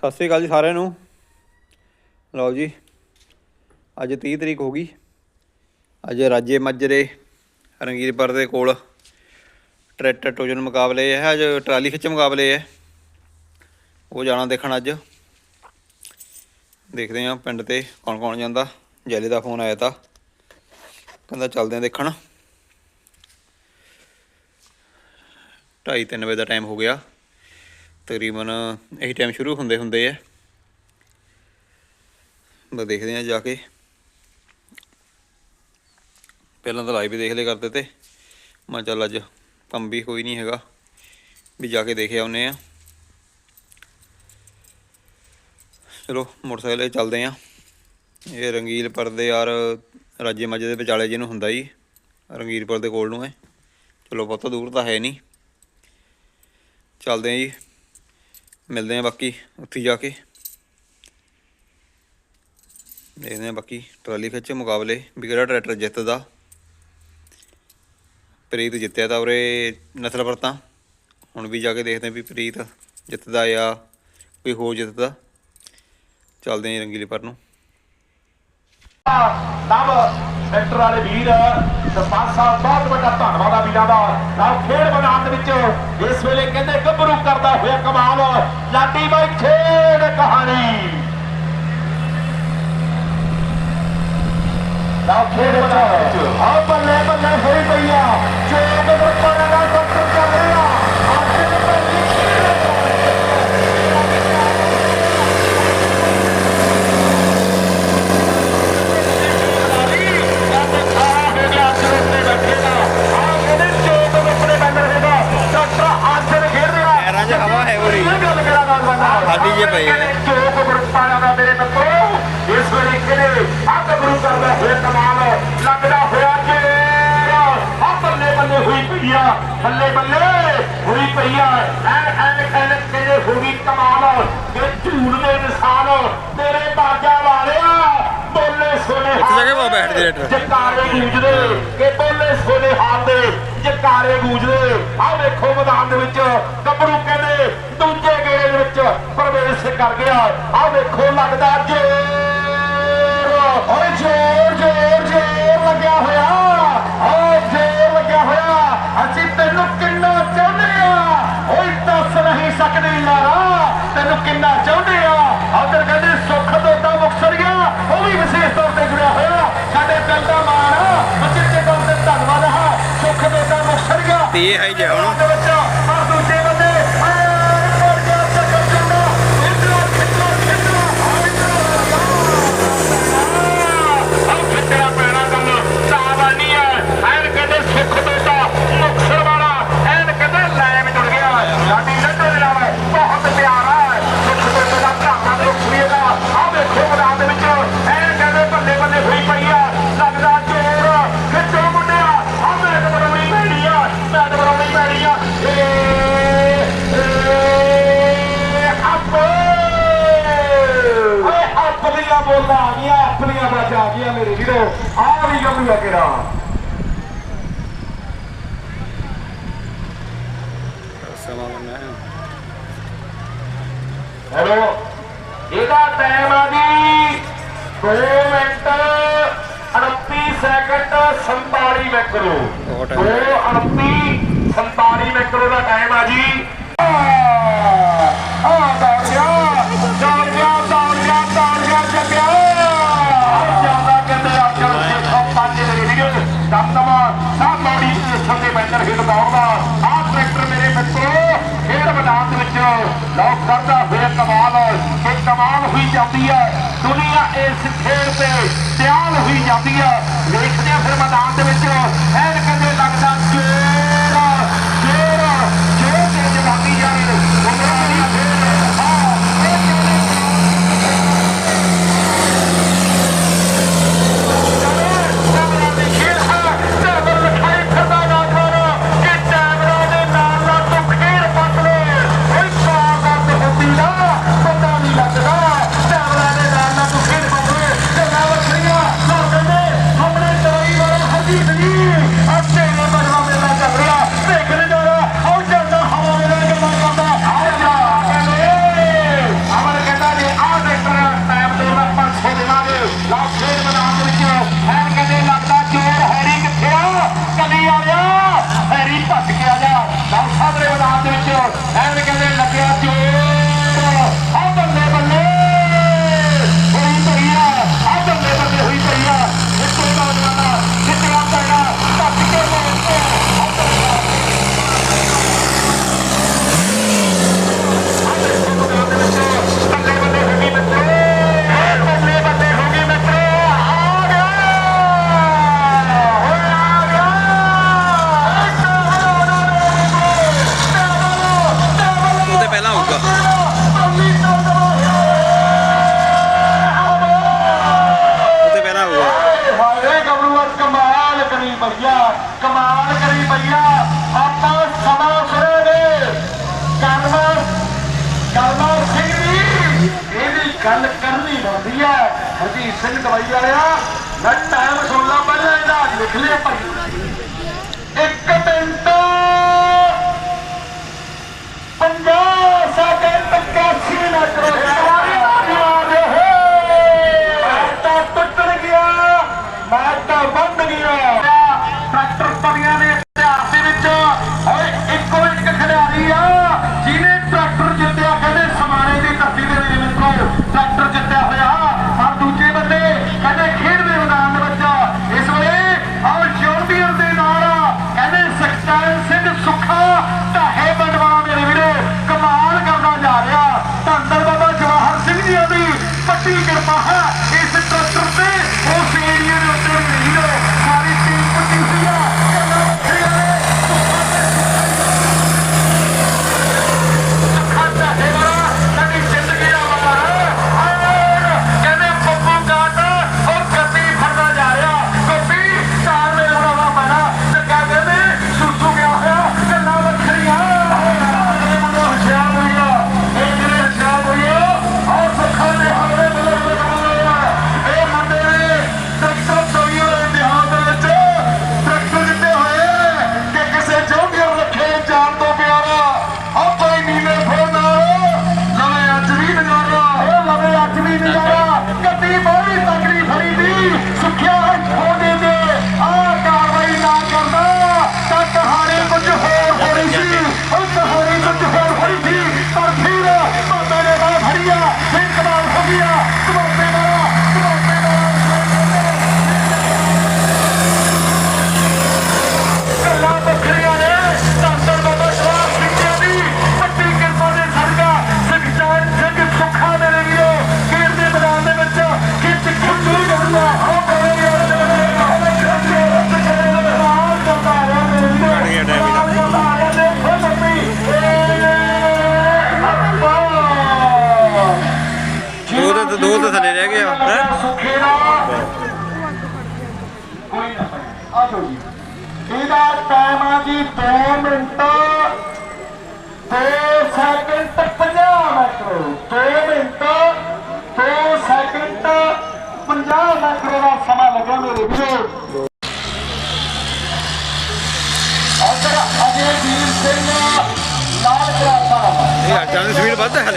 ਸਤਿ ਸ੍ਰੀ ਅਕਾਲ ਜੀ ਸਾਰਿਆਂ ਨੂੰ। ਲਓ ਜੀ, ਅੱਜ 30 ਤਰੀਕ ਹੋ ਗਈ। ਅੱਜ ਰਾਜੇ ਮਾਜਰੇ ਰੰਗੀਰਪੁਰ ਦੇ ਕੋਲ ਟਰੈਕਟਰ ਟੋਜਨ ਮੁਕਾਬਲੇ ਹੈ, ਅੱਜ ਟਰਾਲੀ ਖਿੱਚ ਮੁਕਾਬਲੇ ਹੈ। ਉਹ ਜਾਣਾ ਦੇਖਣ ਅੱਜ। ਦੇਖਦੇ ਹਾਂ ਪਿੰਡ ਤੇ ਕੌਣ ਕੌਣ ਜਾਂਦਾ। ਜੈਲੇ ਦਾ ਫੋਨ ਆਇਆ ਤਾਂ। ਕਹਿੰਦਾ ਚੱਲਦੇ ਹਾਂ ਦੇਖਣ। 2:30 ਵਜੇ ਦਾ ਟਾਈਮ ਹੋ ਗਿਆ। ਤਕਰੀਬਨ ਇਹੀ ਟਾਈਮ ਸ਼ੁਰੂ ਹੁੰਦੇ ਹੁੰਦੇ ਆ। ਬਸ ਦੇਖਦੇ ਆ ਜਾ ਕੇ। ਪਹਿਲਾਂ ਤਾਂ ਲਾਈਵ ਹੀ ਦੇਖ ਲਿਆ ਕਰਦੇ ਤੇ। ਮੈਂ ਚੱਲ ਅੱਜ ਕੰਮ ਵੀ ਕੋਈ ਨਹੀਂ ਹੈਗਾ, ਵੀ ਜਾ ਕੇ ਦੇਖੇ ਆਉਨੇ ਆ ਚਲੋ, ਮੋਟਰਸਾਈਕਲ ਤੇ ਚੱਲਦੇ ਆ ਇਹ ਰੰਗੀਲਪੁਰ ਦੇ ਯਾਰ ਰਾਜੇ ਮਾਜੇ ਦੇ ਵਿਚਾਲੇ ਜਿਹਨੂੰ ਹੁੰਦਾ ਹੀ ਰੰਗੀਲਪੁਰ ਦੇ ਕੋਲ ਨੂੰ ਹੈ। ਚਲੋ, ਬਹੁਤਾ ਦੂਰ ਤਾਂ ਹੈ ਨਹੀਂ। ਚੱਲਦੇ ਆ ਜੀ। ਮਿਲਦੇ ਆ ਬਾਕੀ ਉੱਥੇ ਜਾ ਕੇ। ਦੇਖਦੇ ਆ ਬਾਕੀ ਟਰਾਲੀ ਖਿੱਚ ਮੁਕਾਬਲੇ ਵੀ ਕਿਹੜਾ ਟਰੈਕਟਰ ਜਿੱਤਦਾ। ਪ੍ਰੀਤ ਜਿੱਤਿਆ ਤਾਂ ਉਰੇ ਨਸਲ ਵਰਤਾਂ। ਹੁਣ ਵੀ ਜਾ ਕੇ ਦੇਖਦੇ ਆ ਵੀ ਪ੍ਰੀਤ ਜਿੱਤਦਾ ਜਾਂ ਕੋਈ ਹੋਰ ਜਿੱਤਦਾ। ਚੱਲਦੇ ਆ ਰੰਗੀਲੇ ਪਰ ਨੂੰ। ਨਵ ਸੈਂਟਰ ਵਾਲੇ ਵੀਰ ਸਰਪੰਚ ਸਾਹਿਬ, ਬਹੁਤ ਵੱਡਾ ਧੰਨਵਾਦ ਆ ਵੀਰਾਂ ਦਾ। ਨਾਲ ਖੇਡ ਮੈਦਾਨ ਦੇ ਵਿੱਚ ਇਸ ਵੇਲੇ ਕਹਿੰਦੇ ਗੱਭਰੂ ਕਰਦਾ ਹੋਇਆ ਕਮਾਲ, ਲਾਡੀ ਬਾਈ ਖੇਡ ਕਹਾਣੀ। ਨਾਲ ਖੇਡ ਮੈਦਾਨ ਦੇ ਬੱਲੇ ਬੱਲੇ ਹੋਈ ਪਈ ਆ। ਚੋਕ ਬੱਪਾਂ ਦਾ ਰਿਹਾ ਅੱਜ ਦੇ ਪਹਿਲੀ ਖੇਡ ਪੈਰਾਂ 'ਚ ਹਵਾ ਹੈ ਉਰੇ। ਖਾਲੀ ਜਿਹੇ ਪਏ ਆ। ਇਸ ਵੇਲੇ ਕਿਹੜੇ ਅੱਗ ਗੁਰੂ ਕਰਦਾ ਹੋਇਆ ਕਮਾਲ ਲੱਗਦਾ ਹੋਇਆ ਕਿ ਆ ਬੱਲੇ ਬੱਲੇ ਹੋਈ ਪਈ ਆ ਬੱਲੇ ਬੱਲੇ ਹੋਈ ਪਈ ਆ ਐਨ ਐਨ ਐਨ ਕਿਹੜੇ ਹੋ ਗਈ ਕਮਾਲ ਕਿ ਝੂੜ ਦੇ ਤੇਰੇ ਬਾਜਾ ਵਾਲਿਆ ਬੋਲੇ ਸੋਨੇ ਉੱਥੇ ਜਾ ਬੈਠਦੇ ਰੇਟਰ। ਜਕਾਰੇ ਗੂੰਜਦੇ ਕਿ ਬੋਲੇ ਸੋਨੇ ਹਾਲ ਦੇ, ਜਕਾਰੇ ਗੂੰਜਦੇ। ਆਹ ਵੇਖੋ ਮੈਦਾਨ ਦੇ ਵਿੱਚ, ਗੱਭਰੂ ਕਹਿੰਦੇ, ਦੂਜੇ ਗੇੜੇ ਦੇ ਵਿੱਚ ਪ੍ਰਵੇਸ਼ ਕਰ ਗਿਆ। ਆਹ ਵੇਖੋ ਲੱਗਦਾ ਜੋਰ। ਓਏ ਜੋਰ ਜੋਰ ਜੋਰ ਲੱਗਿਆ ਹੋਇਆ। ਮੁਕਸਰੀਆ ਤੇ ਇਹ ਹੈ ਜੀ ਹੁਣ ਦੇ ਵਿੱਚ ਪਰ ਦੂਜੇ ਬੰਦੇ ਐਨ ਪਰ ਗਿਆ ਚੱਕਰ ਚੁੰਡਾ ਇੰਦਰਾ ਖਿੱਚੋ ਖਿੱਚੋ ਆ ਖਿੱਚਣਾ ਪੈਣਾ ਗੱਲ ਸਾਵਾਨੀ ਹੈ ਐਨ ਕਹਿੰਦੇ ਸੁੱਖ ਦੋਦਾ ਮੁਕਸਰ ਵਾਲਾ ਐਨ ਕਹਿੰਦੇ ਲੈਮ ਜੁੜ ਗਿਆ ਸਾਡੀ ਲੱਡੋ ਦੇ ਨਾਲ ਬਹੁਤ ਪਿਆਰਾ ਹੈ ਸੁੱਖ ਦੋਦਾ ਦਾ ਭਰਾਵਾਂ ਦੇ ਖੁਰੀਏ ਦਾ ਆ ਵੇਖੋ ਮੈਦਾਨ ਦੇ ਵਿੱਚ ਐਨ ਕਹਿੰਦੇ ਬੱਲੇ ਬੱਲੇ ਹੋਈ ਪਈ ਆ ਲੱਗਦਾ ਜੋਰ ਖਿੱਚੋ ਮੁੰਡਿਆ ਆ ਮੈਚ ਬਣਾਉਣੀ ਪੈਣੀ ਆ ਮੈਚ ਬਣਾਉਣੀ ਪੈਣੀ ਆ ਏ ਏ ਆਪੋ ਓਏ ਆਪਲੀਆਂ ਬੋਲਾਂ ਆ ਗਈਆਂ ਆਪਲੀਆਂ ਬਾਜਾਂ ਆ ਗਈਆਂ ਮੇਰੇ ਵੀਰੋ। ਆ ਵੀ ਗੱਭੂ ਆ ਹੈ ਹੈਲੋ? ਇਹਦਾ ਟਾਈਮ ਆ ਜੀ। 2 ਮਿੰਟ 38 ਸੈਕਿੰਡ 47 ਮੈਕਰੋ ਬਹੁਤ 2 time 38 47 ਮੈਕਰੋ ਦਾ ਟਾਈਮ ਆ ਜੀ ਆ ਦੌੜ ਗਿਆ ਦੌੜ ਗਿਆ ਦੌੜ ਗਿਆ ਦੌੜ ਗਿਆ ਜੱਗਿਆ ਜ਼ਿਆਦਾ ਕਹਿੰਦੇ ਆ ਚਲ ਦੇਖੋ ਪੰਜ ਮੇਰੇ ਵੀਡੀਓ ਦਮ ਦਮਾ ਸਭ ਮਾੜੀ ਸਟੇਸ਼ਨ ਦੇ ਬੈਨਰ ਹਿੱਟ ਦੌੜਦਾ ਆਹ ਟਰੈਕਟਰ ਮੇਰੇ ਮਿੱਤਰੋ ਖੇਡ ਮੈਦਾਨ ਦੇ ਵਿੱਚ ਲੋਕ ਕਰਦਾ ਹੋਇਆ ਕਮਾਲ ਕਿ ਕਮਾਲ ਹੋਈ ਜਾਂਦੀ ਹੈ ਦੁਨੀਆ ਇਸ ਖੇਡ ਤੇ ਤਿਆਰ ਹੋਈ ਜਾਂਦੀ ਹੈ। ਵੇਖਦੇ ਆ ਫਿਰ ਮੈਦਾਨ ਦੇ ਵਿੱਚ Lars Lederman, André Kjøs, Hergen Lilleland,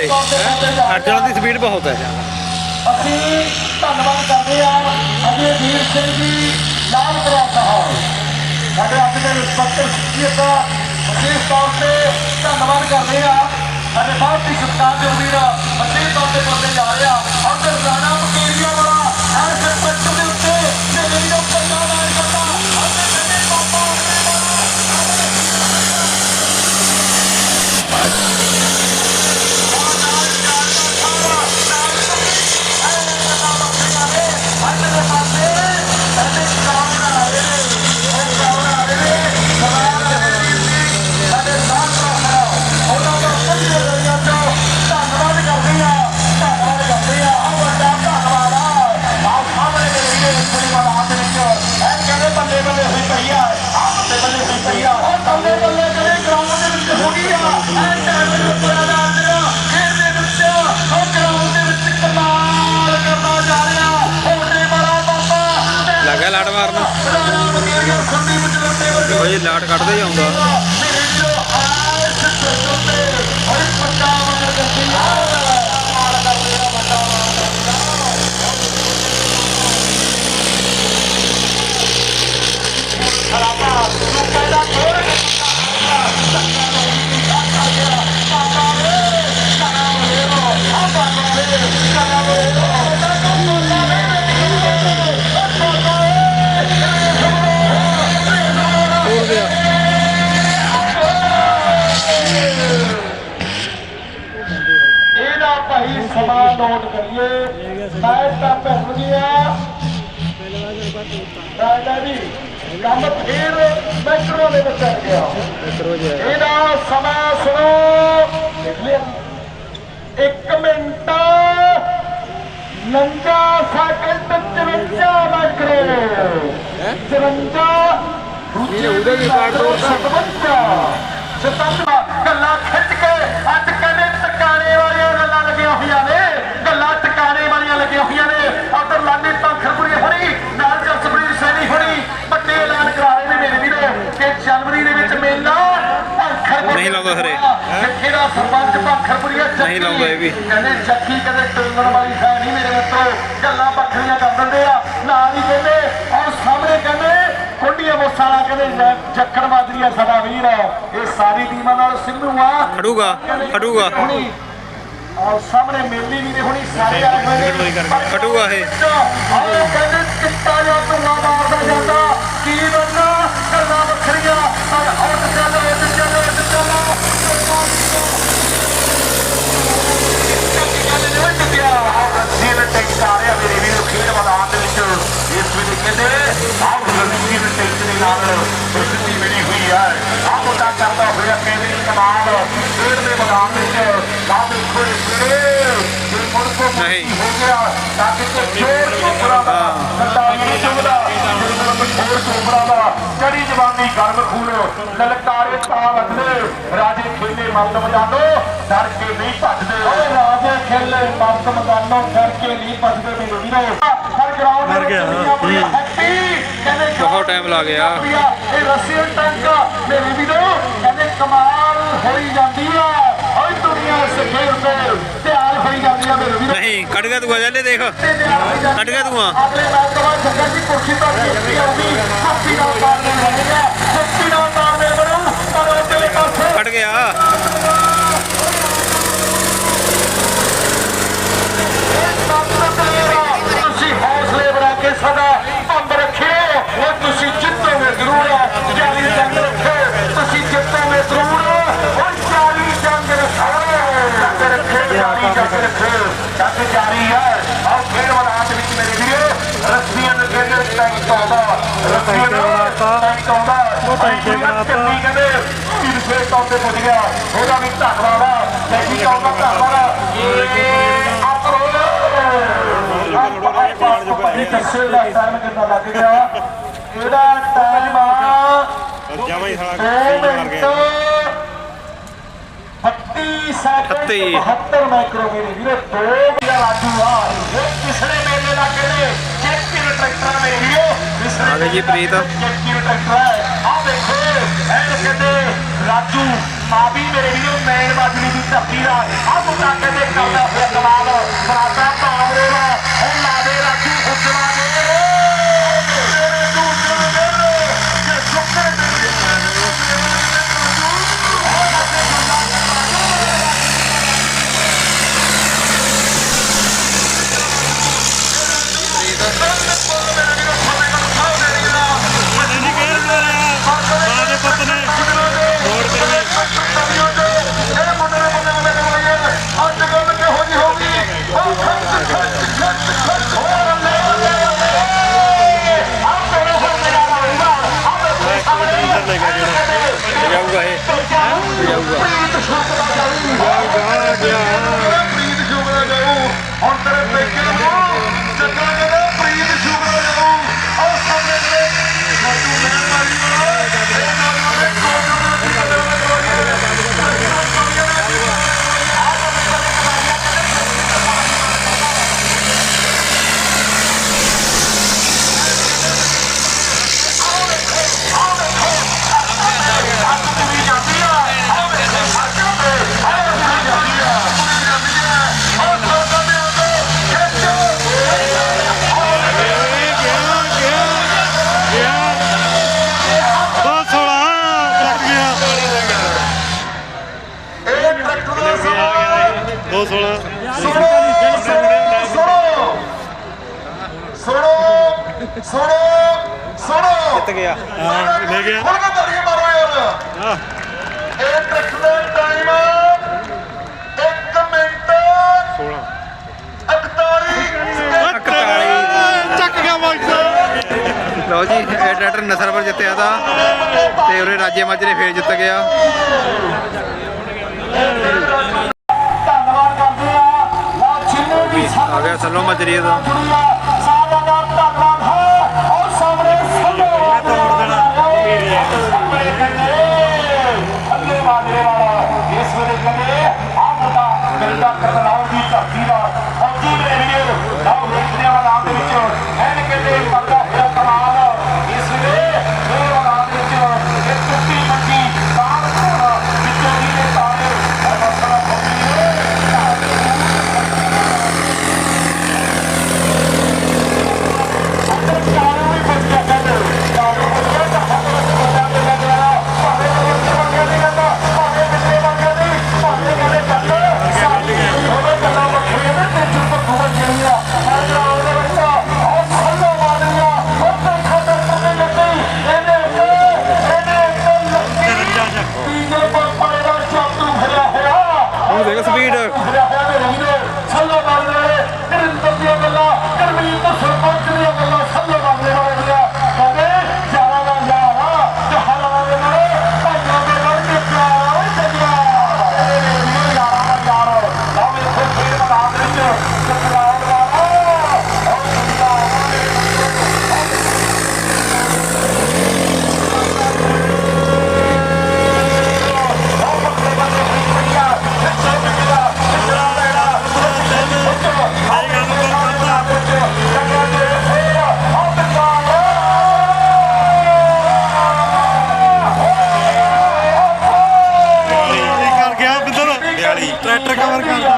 ਤੇ ਅਰਜਨ ਦੀ ਸਪੀਡ ਬਹੁਤ ਹੈ। ਅਸੀਂ ਧੰਨਵਾਦ ਕਰਦੇ ਹਾਂ ਅਜੇ ਵੀਰ ਸਿੰਘ ਜੀ ਲਾਲ ਪ੍ਰਿਆ ਸਾਹਿਬ। ਸਾਡੇ ਅੱਜ ਦੇ ਰਿਸਪੈਕਟਡ ਸ਼ਖਸੀਅਤ ਦਾ ਵਿਸ਼ੇਸ਼ ਤੌਰ ਧੰਨਵਾਦ ਕਰਦੇ ਹਾਂ। ਸਾਡੇ ਬਾਹਰ ਦੀ ਸਤਿਕਾਰ ਜੋ ਵੀਰ ਲਾਟ ਕੱਢਦੇ ਜਾਊਂਗਾ ਨਾਇਬ ਦਾ ਭੈਣ ਜੀ ਆ। ਦਾਦਾ ਜੀ ਕੰਮ ਫੇਰ ਮੈਟਰੋ ਦੇ ਵਿੱਚ ਆ ਗਿਆ। ਮੈਟਰੋ ਜੀ ਇਹਦਾ ਸਮਾਂ ਸੁਣੋ। ਦੇਖ ਲਿਆ। 1 ਮਿੰਟ। ਨੰਗਾ ਸਾਈਕਲ 53 ਮੈਟਰੋ ਹੈ? 53 ਇਹਨੇ ਉਹਦੇ ਵੀ ਕਾਟ ਤੋੜਦਾ 57 57 ਗੱਲਾਂ ਖਿੱਚ ਲੱਗੀਆਂ ਹੋਈਆਂ ਨੇ ਆਦਰ ਲਾਨੀ ਪੰਖਰਪੁਰੀ ਹੋਣੀ ਨਾਲ ਜਸਪ੍ਰੀਤ ਸੈਣੀ ਹੋਣੀ। ਵੱਡੇ ਐਲਾਨ ਕਰਾ ਰਹੇ ਨੇ ਮੇਰੇ ਵੀਰੋ ਕਿ ਜਨਵਰੀ ਦੇ ਵਿੱਚ ਮੇਲਾ ਨਹੀਂ ਲਾਉਂਦਾ ਹਰੇ ਕਿਹੜਾ ਸਰਪੰਚ ਪੰਖਰਪੁਰੀਆ ਚੱਕੀ ਨਹੀਂ ਲਾਉਂਦਾ ਇਹ ਵੀ। ਕਹਿੰਦੇ ਚੱਕੀ ਕਦੇ ਟੁੱਲਣ ਵਾਲੀ ਹੈ ਨਹੀਂ ਮੇਰੇ ਮਿੱਤਰੋ। ਗੱਲਾਂ ਬੱਕਰੀਆਂ ਕਰ ਦਿੰਦੇ ਆ। ਨਾਲ ਹੀ ਕਹਿੰਦੇ ਔਰ ਸਾਹਮਣੇ ਕਹਿੰਦੇ ਕੋਡੀਆਂ ਮੋਸਾਲਾ ਕਹਿੰਦੇ ਜੱਖਣ ਮਾਦਰੀਆ ਸਾਡਾ ਵੀਰ ਹੈ ਇਹ ਸਾਰੀ ਟੀਮਾਂ ਨਾਲ ਸਿੰਘੂ ਆ। ਖੜੂਗਾ ਖੜੂਗਾ। ਔਰ ਸਾਹਮਣੇ ਮੇਲੀ ਵੀ ਨੇ ਹੁਣੀ ਸਾਰੇ ਆਏ ਹੋਏ ਨੇ। ਖਟੂਗਾ ਇਹ। ਆਓ ਕਹਿੰਦੇ ਚਿੱਟਾ ਜਾਂ ਧੂਆ ਮਾਰਦਾ ਜਾਂਦਾ। ਕੀ ਬੰਦਾ ਗੱਲਾਂ ਵੱਖਰੀਆਂ ਔਰ ਉੱਠ ਚੱਲ ਉੱਠ ਚੱਲ ਉੱਠ ਚੱਲ ਰਸੀਨ ਟੈਂਕ ਆ ਰਿਹਾ ਮੇਰੇ ਵੀਰ ਖੇਡ ਮੈਦਾਨ ਦੇ ਵਿੱਚ ਇਸ ਵੇਲੇ ਕਹਿੰਦੇ ਆਹ ਦੇ ਨਾਲ ਪ੍ਰਸਿੱਧੀ ਮਿਲੀ ਹੋਈ ਹੈ ਆਹ ਮੁੰਡਾ ਕਰਦਾ ਹੋਇਆ ਕੇਂਦਰੀ ਕਮਾਂਡ ਖੇਡ ਦੇ ਮੈਦਾਨ ਵਿੱਚ ਆਹ ਦੇਖੋ ਇਸ ਵੇਲੇ ਜੇ ਮੁੜ ਤੋਂ ਨਹੀਂ। ਹੋ ਗਿਆ ਤਾਂ ਕਿਤੇ ਜੋਰ ਚੋਪੜਾ ਦਾ ਗੱਡਾ ਨਹੀਂ ਚੁਗਦਾ ਚੋਪੜਾ ਦਾ। ਚੜੀ ਜਵਾਨੀ ਗਰਮ ਖੂਨ ਲਲਕਾਰੇ ਤਾਂ ਅਗਲੇ ਰਾਜੇ ਖੇਲੇ ਮਰਦ ਮਜਾਨੋ ਡਰ ਕੇ ਨਹੀਂ ਭੱਜਦੇ। ਓਏ ਰਾਜੇ ਖੇਲੇ ਮਰਦ ਮਜਾਨੋ ਡਰ ਕੇ ਨਹੀਂ ਭੱਜਦੇ ਮੇਰੇ ਵੀਰੋ। ਹਰ ਗਰਾਊਂਡ ਮਰ ਗਿਆ ਬਹੁਤ ਟਾਈਮ ਲਾ ਗਿਆ। ਇਹ ਰਸੀਅਨ ਟੈਂਕ ਮੇਰੇ ਵੀਰੋ ਕਹਿੰਦੇ ਕਮਾਲ ਹੋਈ ਜਾਂਦੀ ਆ। ਨਹੀਂ ਗਿਆ ਤੂੰ ਅਜੇ ਦੇਖ। ਕੱਢ ਗਿਆ ਧੂੰਆਂ। ਅਗਲੇ ਮੈਚ ਤੋਂ ਬਾਅਦ ਜੱਗਾ ਜੀ ਕੁਰਸੀ ਤੋਂ ਜਿੱਤੀ ਆਉਂਦੀ ਕੁਰਸੀ ਨਾਲ ਮਾਰਨੇ ਬਣੇਗਾ ਕੁਰਸੀ ਨਾਲ ਮਾਰਨੇ ਬਣੂ ਪਰ ਉਹਦੇ ਪਾਸੇ। ਕੱਢ ਗਿਆ। ਤੁਸੀਂ ਹੌਸਲੇ ਬਣਾ ਕੇ ਸਦਾ ਬੰਦ ਰੱਖਿਓ ਉਹ ਤੁਸੀਂ ਜਿੱਤੋਗੇ ਜ਼ਰੂਰ। ਜਾਰੀ ਜੰਗ ਰੱਖਿਓ ਤੁਸੀਂ ਜਿੱਤੋਗੇ ਜ਼ਰੂਰ ਉਹ ਜਾਰੀ ਜੰਗ ਰੱਖਿਓ ਜੰਗ ਰੱਖਿਓ ਜਾਰੀ ਜੰਗ ਰੱਖਿਓ ਜੰਗ ਜਾਰੀ ਹੈ ਆਓ ਖੇਡ ਮੈਦਾਨ ਦੇ ਵਿੱਚ ਮੇਰੇ ਵੀਰੋ ਰਸਮੀਆਂ ਦੇ ਕਹਿੰਦੇ ਟੈਂਕ ਆਉਂਦਾ ਰਸਮੀਆਂ ਦਾ ਟੈਂਕ ਆਉਂਦਾ ਉਹ ਟੈਂਕ ਬਣਾਤਾ ਕਹਿੰਦੇ ਵੀਰ ਫੇਰ ਤੋਂ ਤੇ ਪੁੱਜ ਗਿਆ ਉਹਦਾ ਵੀ ਧੰਨਵਾਦ ਆ ਟੈਂਕੀ ਆਉਂਦਾ ਧੰਨਵਾਦ ਇਹ ਆਪਰੋ ਭਾਈ ਦੱਸੇ ਦਾ ਟਾਈਮ ਕਿੰਨਾ ਲੱਗ ਗਿਆ ਇਹਦਾ ਟਾਈਮ ਆ ਜਮਾ ਹੀ ਸਾਲਾ ਦੋ ਮਰ ਮਿੰਟ ਗਿਆ 32 ਸੈਕਿੰਡ 38 72 ਮਾਈਕਰੋ ਮੇਰੇ ਵੀਰੇ ਦੋ ਗਿਆ ਰਾਜੂ ਆ ਇਹ ਪਿਛਲੇ ਮੇਲੇ ਦਾ ਕਹਿੰਦੇ ਚੈਂਪੀਅਨ ਟਰੈਕਟਰ ਮੇਰੇ ਵੀਰੋ ਪਿਛਲੇ ਆ ਗਏ ਜੀ ਪ੍ਰੀਤ। ਚੈਂਪੀਅਨ ਟਰੈਕਟਰ ਹੈ ਆ ਦੇਖੋ ਇਹ ਕਹਿੰਦੇ, ਰਾਜੂ ਮਾਵੀ ਮੇਰੇ ਵੀਰੋ ਮੈਨ ਬਾਜਰੀ ਦੀ ਧਰਤੀ ਦਾ। ਆ ਮੁੰਡਾ ਕਹਿੰਦੇ ਕਰਦਾ ਹੋਇਆ ਕਮਾਲ ਬਰਾਤਾ ਪਾਵਰੇ ਦਾ ਉਹ ਲਾਦੇ ਰਾਜੂ ਉੱਜਵਾ 216 ਸੁਣੋ ਸੁਣੋ ਸੁਣੋ ਸੁਣੋ ਜਿੱਤ ਗਿਆ ਲੈ ਗਿਆ ਹੁਣ ਜਿੱਤਿਆ ਦਾ ਤੇ ਉਹਨੇ ਰਾਜੇ ਮਾਜਰੇ ਫੇਰ ਜਿੱਤ ਗਿਆ। ਵੀ ਆ 60 ਕਵਰ ਕਰਦਾ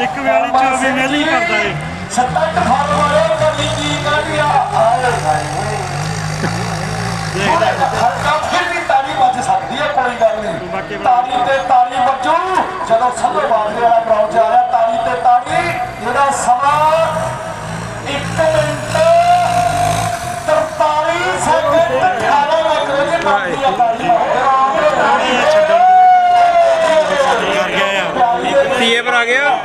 142 ਮਿਲ ਹੀ ਕਰਦਾ ਏ 67 ਫਾਰਮ ਵਾਲੇ ਕਰਨੀ ਕੀ ਕਾਢਿਆ ਆਏ ਹਾਏ ਹਰ ਕੰਮ ਫਿਰ ਵੀ ਤਾਲੀ ਵੱਜ ਸਕਦੀ ਹੈ ਕੋਈ ਗੱਲ ਨਹੀਂ। ਤਾਲੀ ਤੇ ਤਾਲੀ ਵੱਜੋ। ਜਦੋਂ ਸਭੇ ਬਾਦ ਜਿਹੜਾ ਗਰਾਊਂਡ 'ਚ ਆਇਆ ਤਾਲੀ ਤੇ ਤਾਲੀ ਜਿਹੜਾ ਸਮਾਂ 1 ਮਿੰਟ 43 ਸੈਕਿੰਡ 18 ਮਿੰਟ ਦੇ ਬਾਕੀ ਆ ਤਾਲੀ। ਆ ਗਿਆ।